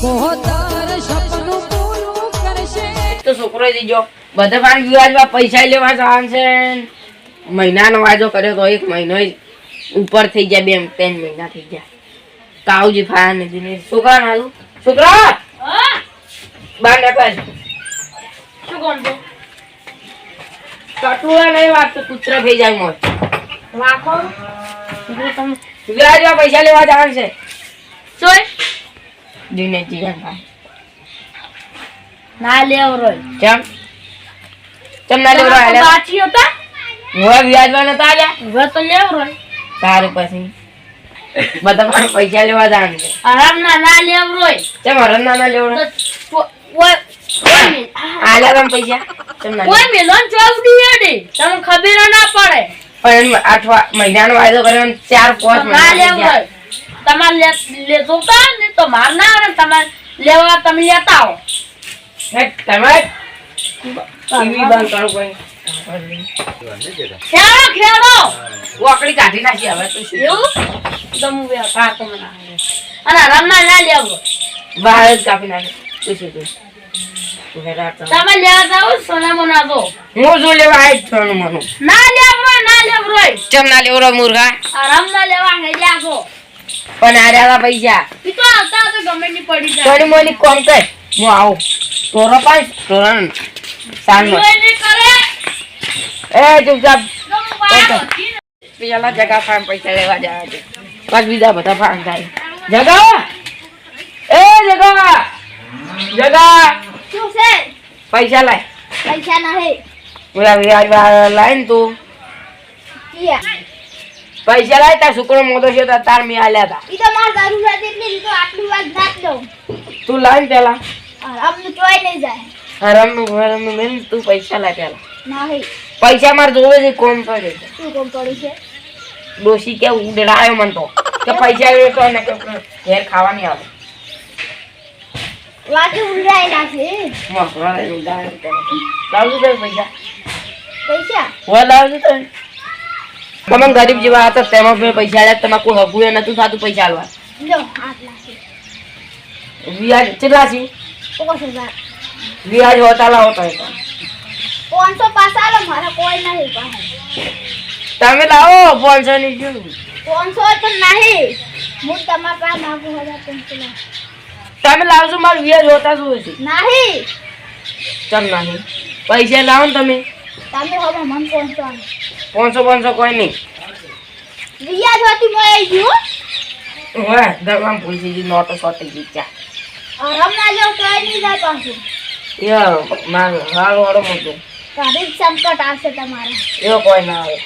તો છોકરો દીજો બધા પાન વિવાજમાં પૈસા લેવા જવાનું છે. મહિનાનો વાજો કર્યો તો એક મહિનો ઉપર થઈ જાય બે ત્રણ મહિના થઈ જાય કાવજી ફાયા નથી ને છોકરા! નાલું છોકરા બાર નકલ શું કોણ તો કટુઆ નહીં વાગતું કૂતરા થઈ જાય મોત. રાખો વિવાજમાં પૈસા લેવા જવાનું છે. સોય. દિને જીવન ના લેવ રોય ચમ કેમ ના લેવડો આલ્યા બાચી હતા હું આલ્યા તો લેવ રોય પછી બધા પૈસા લેવા જાણ છે આરામ ના ના લેવ રોય કેમ હરણ ના ના મેલ આલ્યા તમે પૈસા કોઈ મેલોન ચોવડી હેડે તમને ખબર ના પડે પણ આઠવા મહિનાનો વાયદો કર્યો ચાર પાંચ ના મહિના લેવ રોય તમારે લે લે જોતા ને તો માર ના આવે તમારે લેવા તમે લેતા આવો તમે ટીવી બંધ કરો કોઈ. ખેડો ખેડો વોકડી કાઢી નાખી હવે તો શું? એવું? તો હું વેપાર તો મને. અને આરામ ના લેવો. બહાર જ કાપી નાખી. તું શું તું? તું કર. તમે લેવા જાઓ સોના મોના દો હું શું લેવા આજ સોનું મનું ના લેવ રોય ના લેવ રોય ચમ ના લેવડો મૂર્ખા આરામ ના લેવા હેડે આગો પણ આ રહ્યા પૈસા ઈ તો આવતા તો ગમે ની પડી જાય. થોડી મોની કોમ કર. હું આવું. તોરો પાંચ તોરણ સાંજ એ ચૂપચાપ. પેલા જગા ફાર્મ પૈસા લેવા જાય છે પાછ બીજા બધા ફાર્મ થાય. જગા? એ જગા. જગા. શું છે? પૈસા લાય. પૈસા નહીં. બોલા વ્યાજ લાય ને તું. કિયા પૈસા લાય તાર છોકરો મોટો છે તો તાર મે આલ્યા તા. ઈ તો માર દારૂ રાત એટલી તો આટલી વાત નાખ દઉં. તું લાઈ પેલા. આરામનું ચોય નહીં જાય. હરમનું હરમનું મેં તું પૈસા લાય પેલા. નહીં પૈસા માર જોવે છે કોમ પડે શું કોમ પડે છે? ડોશી કે ઉડડાયો મન તો. કે પૈસા આવ્યો તો ને કે ઘેર ખાવા નહીં આવે. વાતે ઉડાઈ નાખે મકવાળા ઉડડાય તો. લાવજો પૈસા. પૈસા? ઓ લાવજો તો તમે ગરીબ જેવા હતા તેમાં મેં પૈસા આલ્યા તમારે કોઈ હગું એ નતું થતું પૈસા આલવા. વ્યાજ કેટલા છે? વ્યાજ હોતા લાવો તો પાંચસો પાસા લો મારા કોઈ નહીં તમે લાવો પાંચસો ની જો પાંચસો તો નહીં. હું તમારા પાસે માંગુ હજાર પાંચસો તમે લાવજો મારું વ્યાજ હોતા શું છે નહીં. ચમ નહીં? પૈસા લાવો ને તમે. તમે હવે મન પાંચસો પાંચસો પાંચસો કોઈ નહીં. વ્યાજ હતી મોય આવી ઓય દરવામ ઘરમાં ભૂલ ગઈ નોટો સો ગઈ ચા આરામ ના જાવ તો નહીં જાય પાછું. યો મારો હાલ વાળો મોટો તારી સંકટ આવશે તમારે. એવો કોઈ ના આવે.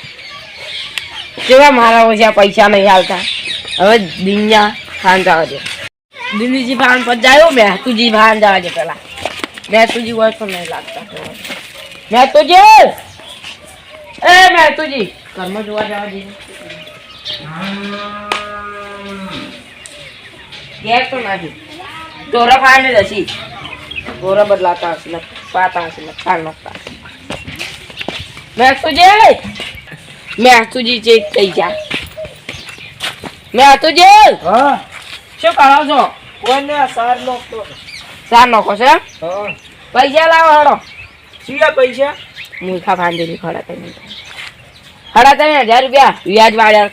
કેવા મારા ઓછા પૈસા નહીં હાલતા? હવે દિન્યા ખાન જવા દે. દિલ્હીજી ભાન પર જાયો મેં તુજી ભાન જવા દે પેલા. મેં તુજી હોય તો નહીં લાગતા. મેં તુજી એ મેતુજી કર્મ જોવા જવા દે ઘેર તો નથી. દોરા ફાને જશી દોરા બદલાતા હશે ને પાતા હશે ને ખાન નોખતા મેતુજી મેં તુજે મેં તુજી જે થઈ જા. મેતુજી તુજે હા? શું કરો છો? કોઈને સાર નોખતો. સાર નોખો છે હા. પૈસા લાવો હડો. પૈસા. મૂર્ખા ભાંજેલી ખડા તમે ખડા તમે હજાર રૂપિયા વ્યાજ વાળ્યા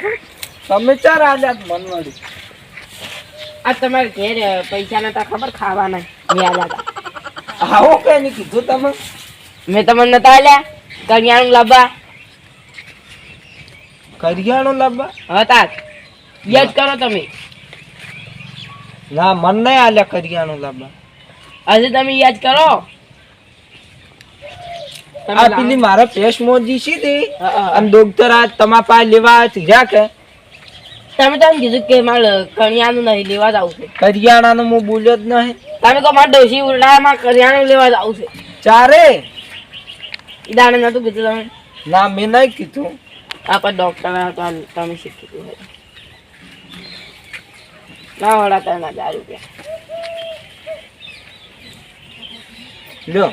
તમે ચાર આલ્યા મનવાડી આ તમારે ઘેર પૈસા નતા ખબર ખાવાના વ્યાજ હતા આવો કે નહીં કીધું તમે? મેં તમને નતા આલ્યા? કરિયાણું લાવવા. કરિયાણું લાવવા? હતા વ્યાજ કરો તમે. ના મન નહીં આલ્યા કરિયાણું લાવવા. આજે તમે યાદ કરો. આ પેલી મારા પેશ મોજી છે તે. અને ડોક્ટર આ તમારા પાસે લેવા થયા કે. તમે તમે કીધું કે મારે કણિયાનું નહીં લેવા જ આવું છે. કરિયાણાનું હું બોલ્યો જ નહીં. તમે તો મારે ડોસી ઉરડામાં કરિયાણું લેવા જ છે. ચારે. ઈ નતું કીધું તમે? ના મેં નહીં કીધું. આપણે ડોક્ટર તમે શીખી હોય. ના વડા ત્રણ હજાર રૂપિયા લ્યો.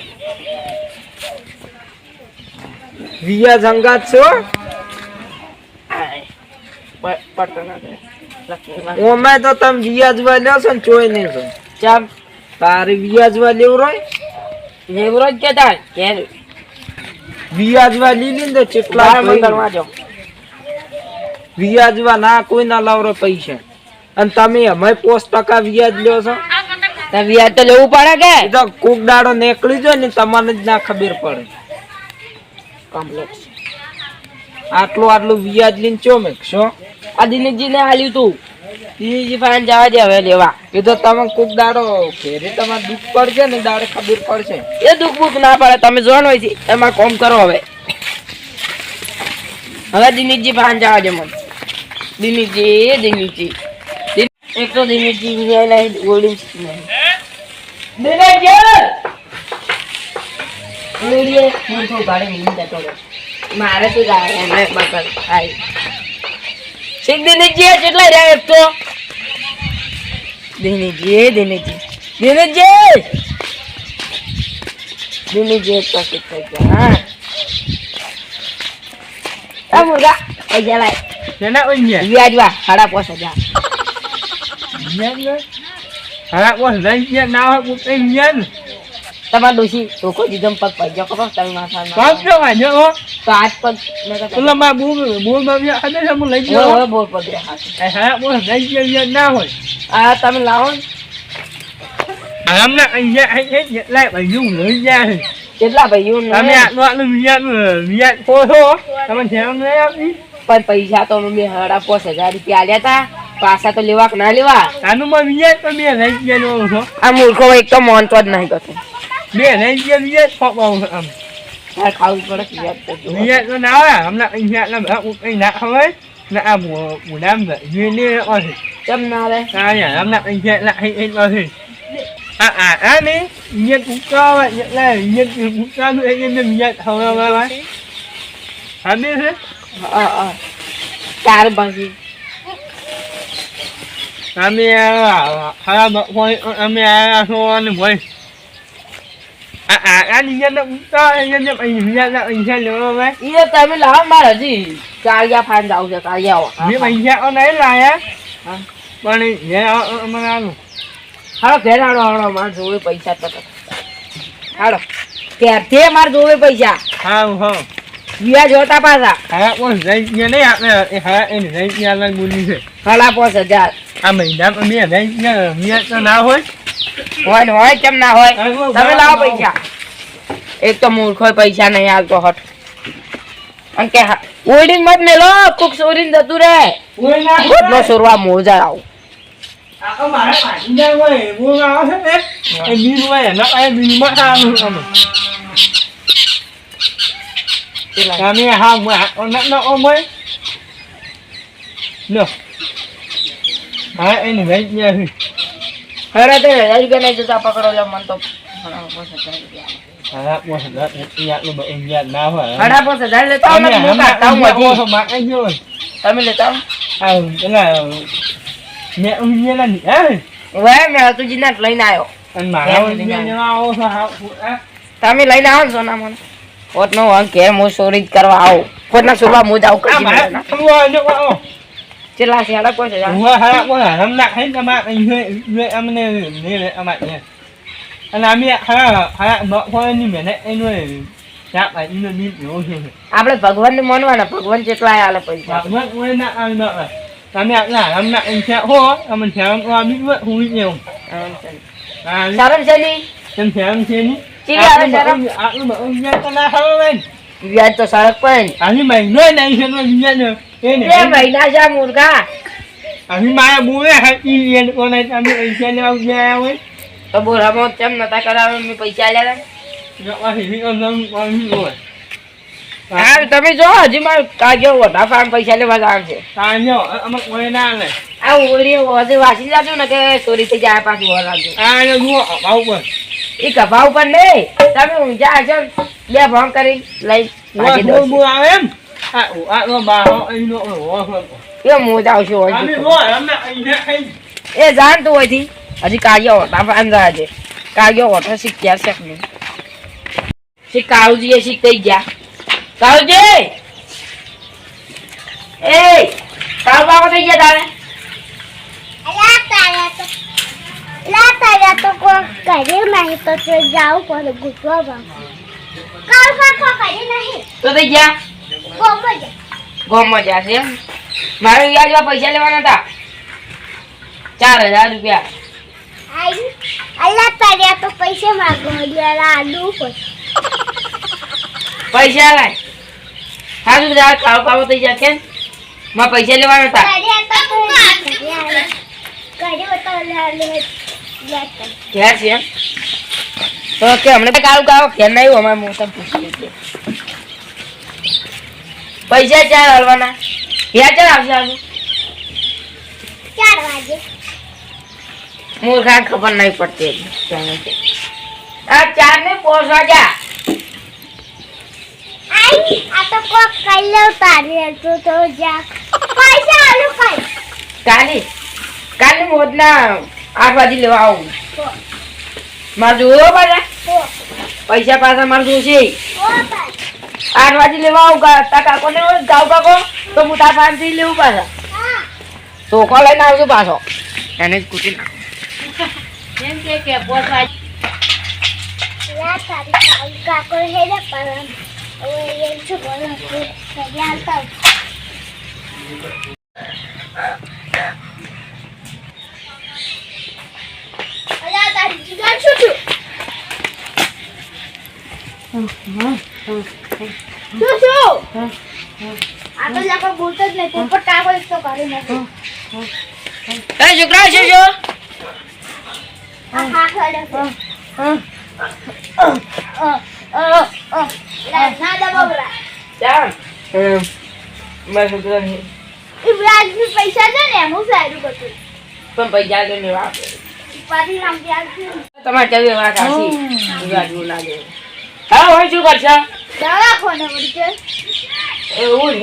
વિયા જંગાત છો. ઓમે તો તમે વિયા જોવા લ્યો છો ને ચોય નહીં છો ચાલ તારે વ્યાજવા લેવરાય લેવરો જ કેતા કે વ્યાજવા લીધી ને તો ચેટલા મંગળમાં જો ના કોઈ ના લાવરો પૈસા અને તમે અમે પોસ્ટ ટકા વ્યાજ લ્યો છો તો વ્યાજ તો લેવું પડે કે તો કોક દાડો નીકળી જાય ને તમને જ ના ખબર પડે કોમ્પ્લેક્સ આટલું આટલું વ્યાજ લઈને ચો મેકશો આ દિનેશજી ને આલ્યું તું. દિનેશજી ફાઈન જવા દે હવે લેવા. એ તો તમે કોક દાડો ઘેરે તમારે દુઃખ પડશે ને દાડે ખબર પડશે. એ દુઃખ બુખ ના પડે તમે જોવાનું હોય છે. એમાં કોમ કરો હવે. હવે દિનેશજી ફાઈન જવા દે મને. દિનેશજી દિનેશજી એક તો દિનેશજી વિજય નહીં. ગોળી નહીં ગોળીએ હું તો ગાડી મિલી જતો મારે તો જાય એમને બકર થાય સિંગ દિનેશજી કેટલા રહ્યા એક તો? દિનેજી દિનેજી. દિનેજી! દિનેજી એક શીખ થઈ ગયા. હા. આ મુર્ગા પૈસા લાય. શેના ઓય વ્યાજ વા સાડા પાંચ હજાર હાડા લઈ ગયા ના હોય વ્યાજ તમારે ડોશી ધોકો દીધો ને પગ પૈસા કરો તમે માથા કોણ છો વાંજો હો. તો આજ પગ પેલા માં બોલ બોલમાં વ્યાજ હતા ને હું લઈ ગયો. હવે બોલ પગ એ હા બોસ લઈ ગયા ના હોય. આ તમે લાવો આમને અહીંયા અહીં જેટલા ભાઈઓ લઈ ગયા કેટલા ભાઈઓ તમે આટલું આટલું વ્યાજ ખો છો. તમે ધ્યાન નહીં આપી? પણ પૈસા તો મેં સાડા પોસ હજાર રૂપિયા આલ્યા હતા પાછા તો લેવા કે ના લેવા આનું માં વ્યાજ તો મેં લઈ ગયા છો. આ મૂર્ખો એક તો મોનતો જ નહીં કરતો. બે લઈ ગયા વ્યાજ ખોપાવું આમ તારે ખાવું પડે કે વ્યાજ તો જોવો. વ્યાજ તો ના આવે હમણાં અહીંયા ના બધા કઈ ના ખવાય ના આ બુડામ જોઈને ઓછે કેમ ના રે Kaya, làm nặng anh chạy lại anh vào thì à à à đi nhận cũng cho vậy nhận này nhận cũng cho nữa anh nhận nhận không đâu đâu đấy hắn đi thế હા હા ચાર બાકી anh đi à hay là thôi anh đi à thôi anh đừng à તમે લાવો મારે હજી કાળિયા ફાન જાવ છે કાળિયા bọn này nhớ ở mà ăn હાલો ઘેર હાલો હાલો મારે જોવે પૈસા તો તો. હાલો ક્યારથી મારે જોવે પૈસા không không વ્યાજ હોતા પાછા đấy ạ hả em đấy nhà là muốn đi thế સાડા પાંચ હજાર à mình đám ở miệng đấy nhớ હોય ને હોય કેમ ના હોય તમે લાવો. પૈસા એક તો મૂર્ખો પૈસા નહીં આવતો હટ અને કે ઓડીને મત મેલો કોક ચોરીને જતું na. ખોટનો સોરવા મોજા આવું mà con nãy nó ôm ấy. Được. Đấy, đấy nha. અરે તે હજાર રૂપિયા નહીં જતા પકડો લે મને તો. તમે લેતા લઈને આવ્યો. તમે આવો ને સોના મને પોતનો વાંક ઘેર હું ચોરી કરવા આવું પોતના સોરવા મોજ આવું Không rồi nữa છે em bạn nha. Anh làm mẹ hai là hai bạn vợ thôi như mẹ này anh nuôi dạ phải như đi hiểu hiểu. આપણે ભગવાનને માનવાના ભગવાન કેટલા આલે પૈસા vâng, quên nặng ăn nợ này. Làm mẹ là năm nặng anh sẽ hô, em mình sẽ qua biết vợ không biết nhiều. À, શરમ છે ની em sẽ em trên đi. Chị bảo વ્યાજ તો સડક mà nuôi này sẽ nuôi nhân được. Thế બે. મહિના છે મુર્ગા đi liền con này ta biết anh sẽ leo leo ấy. તો બોલ રમો કેમ નતા કરાવે મેં પૈસા rồi. હા તમે જો હજી મારે કાજો વટા ફાર્મ પૈસા લેવા જવાનું છે mặt ngoài nan này. આ ઓળી હજી વાંચી જાજો ને કે ચોરી થઈ જાય પાછું વર લાગજો mua ở bao rồi. એ કભા ઉપર નહીં. તમે ઊંઝા હશો બે ભાવ કરી લઈ ở rồi. એ જાણતું હોય હજી. વટા ફાર્મ જાય છે કાજો વટા શીખ્યા છે શીખ કાળુજી એ શીખ થઈ ગયા. કાળુજી! એ કાળુ બાબા થઈ ગયા તારે? લાતા તો કઈ કર્યું નહીં તો તે જાવું પડે ગુજવા કામ કાકો કર્યું નહીં. તો થઈ ગયા ગોમો જા. ગોમમાં જશે એમ. મારે વ્યાજમાં પૈસા લેવાના હતા. ચાર હજાર રૂપિયા. આઈ અલ્લા તાર્યા તો પૈસા માંગો આલુ પડે પૈસા લાય. સારું બધા કાળો કાળો થઈ જશે ને મારે પૈસા લેવાના હતા. કર્યું તો ઘેર છે એમ? તો કે હમણાં કાળું કાળો ઘેર નહીં અમારે મોસમ પૂછી પૈસા ચાર હલવાના યા ચાર આવશે આજુ ચાર વાગે. મૂર્ખા ખબર નહીં પડતી. આ ચાર ને પોસવા વાગ્યા આ તો કોક કઈ લેવ તારી તો તો જા. પૈસા આલુ કઈ કાલે કાલે મોદના આઠ વાગે લેવા આવું. મારે જોયો પાછા તો પૈસા પાછા મારે જોશે. આઠ વાગે લેવા આવું. તાર કાકો ને ગાવ કાકો. તો હું તાર પાસેથી લેવું પાછા. ચોખો લઈને આવજો પાછો. એને જ કૂટી નાખો એમ કે કે પોસવા લા તારી કાલ કાકો હેડે પણ હવે એમ શું બોલો કે સજા તો અલા તારી જીગર છું? જ છોકરા છો ઇબ્રાહિમ પૈસા છે ને હું સારું બધું. પણ પૈસા તો નહીં છે તમારે ચાવી વાત હાસી વાજવું હા હવે શું કરશો? છે? એવું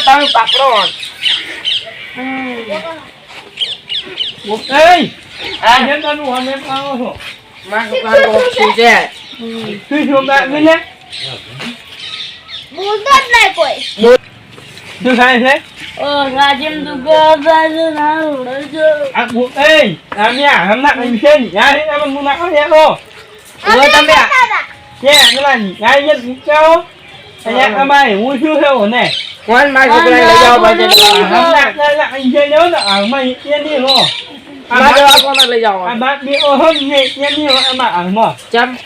તમે પાકડો હમ. À, nhân ta nuôi em bao rồi. મારા છોકરા તો શું છે Tuy xuống bạn với nhé. બોલતો જ નહીં કોઈ Đưa hai thế. ઓ રાજેમ દુગા બાજુ ના ઉડજો À, buộc ê. Làm nhà, làm nặng anh trên. Nhà thế em muốn nặng nhé cô. ઉભો તમે દાદા Nhé, nó là gì? Nhà nhân cũng cao. Anh em em ơi, mua chưa theo ổn này. કોણ મારા છોકરાને લઈ જાઓ À, પછી làm nặng, làm nặng anh trên nhớ là મારા જવા કોને લઈ ô hơn nhẹ, yên đi rồi em bảo ở mà. ચમ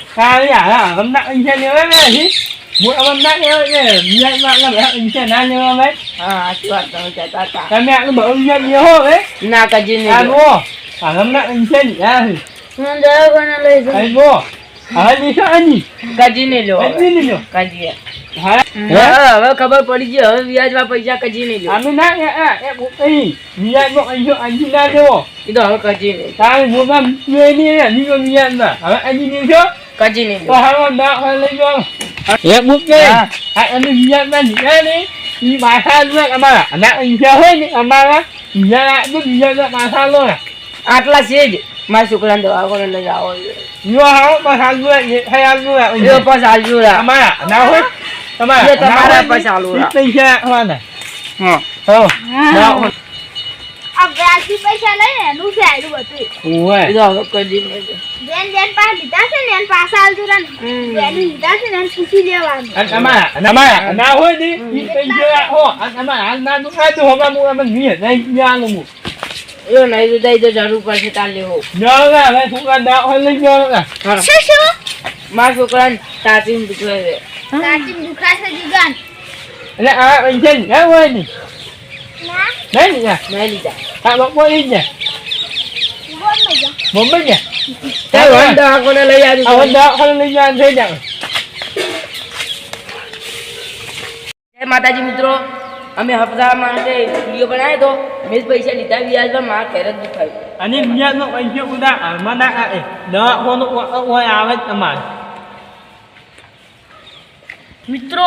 nặng anh trên nhớ đấy chứ. Mua làm nặng nhớ nhé. Nhận nặng là phải anh trên ăn nhớ mấy. હા સાચી વાત તમે કહેતા હતા Cái mẹ nó bảo ông nhận nhiều hơn đấy. ના કજી નહીં À લ્યો. mua. À làm nặng anh trên nhỉ? À, હું દવાખાને લઈ જાઉં Anh mua. À đi sao anh nhỉ? કજી Anh હવે. đi đi nhỉ? કજી? હા હવે ખબર પડી ગઈ હવે વ્યાજમાં પૈસા કજી નહીં bụng anh chưa anh đi ra đâu. એ તો હવે કજી નહીં đi nè, đi con nhận mà. À anh đi đi trước. કજી નહીં nhận ra nhỉ đi. Đi bài hai luôn em à. Nặng anh chưa hết đi em ba á. Nhận lại cứ nhận lại bài hai luôn à. આટલા છે જ મારા છોકરાને દવા કોને લઈ જાઓ nhỉ? Hay ăn luôn à? એ પાસ આલજો રા Em à, nào હા. Nào. આ વ્યાજથી પૈસા લઈને એનું બધું હવે પાસે લીધા છે ને એને પાછા આલજો ને જેને લીધા છે ને એને પૂછી લેવાનું ở đây nha luôn. એ નહીં તો દઈ તો જરૂર પડશે તાર લેવો Nhớ ra đây cũng ăn đạo hay lên nhớ nè. હા. શું શું મારા છોકરાને તાતી સાચી દુખા છે જીગન anh trên nhớ quên đi. ના nhỉ. નહીં લીધા À bọc quên đi nhỉ. બોલ મજા Bốn bích nhỉ. તે વન દવા કોને લઈ anh đạo hay lên nha thế nhỉ. જય માતાજી મિત્રો અમે હપ્તા માટે વીડિયો બનાવ્યો તો મેં પૈસા લીધા વ્યાજમાં મારા ઘેર જ દુખાયું અને em nhận nó anh chịu đã ở mà આવે à. મિત્રો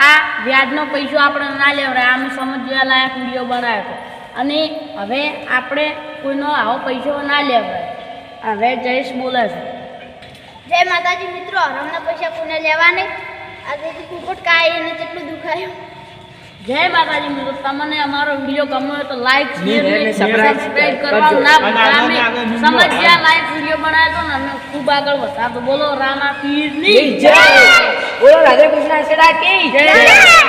આ વ્યાજનો પૈસો આપણે ના લેવડાય આમ સમજવા લાયક વીડિયો બનાવ્યો અને હવે આપણે કોઈનો આવો પૈસો ના લેવડાય હવે જયેશ બોલે છે. જય માતાજી મિત્રો હરમના પૈસા કોને લેવા નહીં? આજે પોપટ કાય એને કેટલું દુખાયું. જય માતાજી મિત્રો તમને અમારો વીડિયો ગમ્યો હોય તો લાઈક શેર અને અને સબસ્ક્રાઇબ કરવાનું ના ભૂલતા અને અમે સમજ્યા લાઈક વીડિયો બનાવ્યો તો ને અમે ખૂબ આગળ વધતા તો બોલો રામા પીરની જય! બોલો રાધે કૃષ્ણ આશીર્વાદ કી જય